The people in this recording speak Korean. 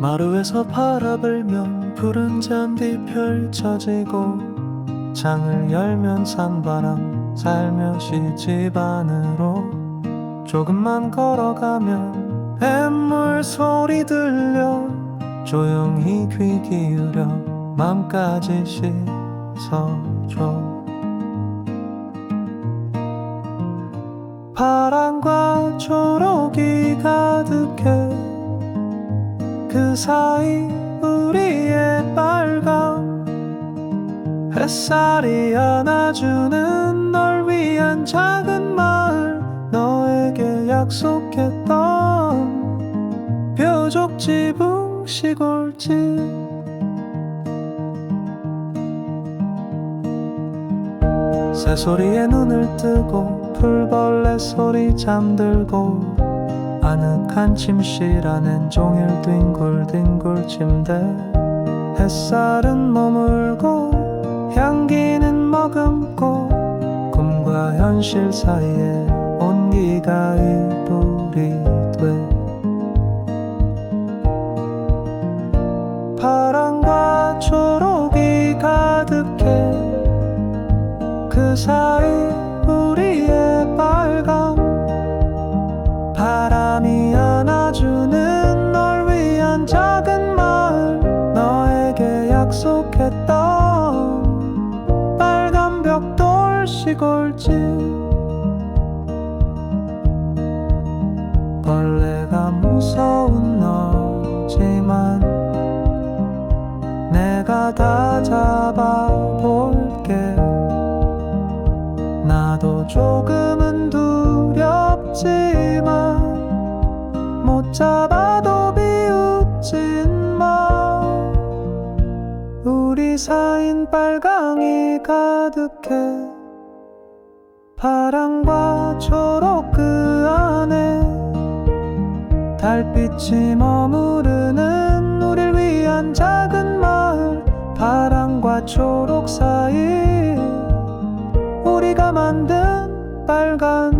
마루에서 바라불면 푸른 잔디 펼쳐지고 창을 열면 산바람 살며시 집 안으로. 조금만 걸어가면 샘물 소리 들려. 조용히 귀 기울여 맘까지 씻어줘. 파랑과 초록이 가득해 그 사이 우리의 빨강. 햇살이 안아주는 널 위한 작은 마을. 너에게 약속했던 뾰족 지붕 시골집. 새소리에 눈을 뜨고 풀벌레 소리 잠들고 아늑한 침실 안엔 종일 뒹굴뒹굴 침대. 햇살은 머물고 향기는 머금고 꿈과 현실 사이에 온기가 일불이 돼. 파랑과 초록이 가득해 그 사이 시골집 벌레가 무서운 너지만 내가 다 잡아볼게. 나도 조금은 두렵지만 못 잡아도 비웃진 마 우리 사인 빨강이 가득해 파랑과 초록 그 안에 달빛이 머무르는 우릴 위한 작은 마을 파랑과 초록 사이. 우리가 만든 빨간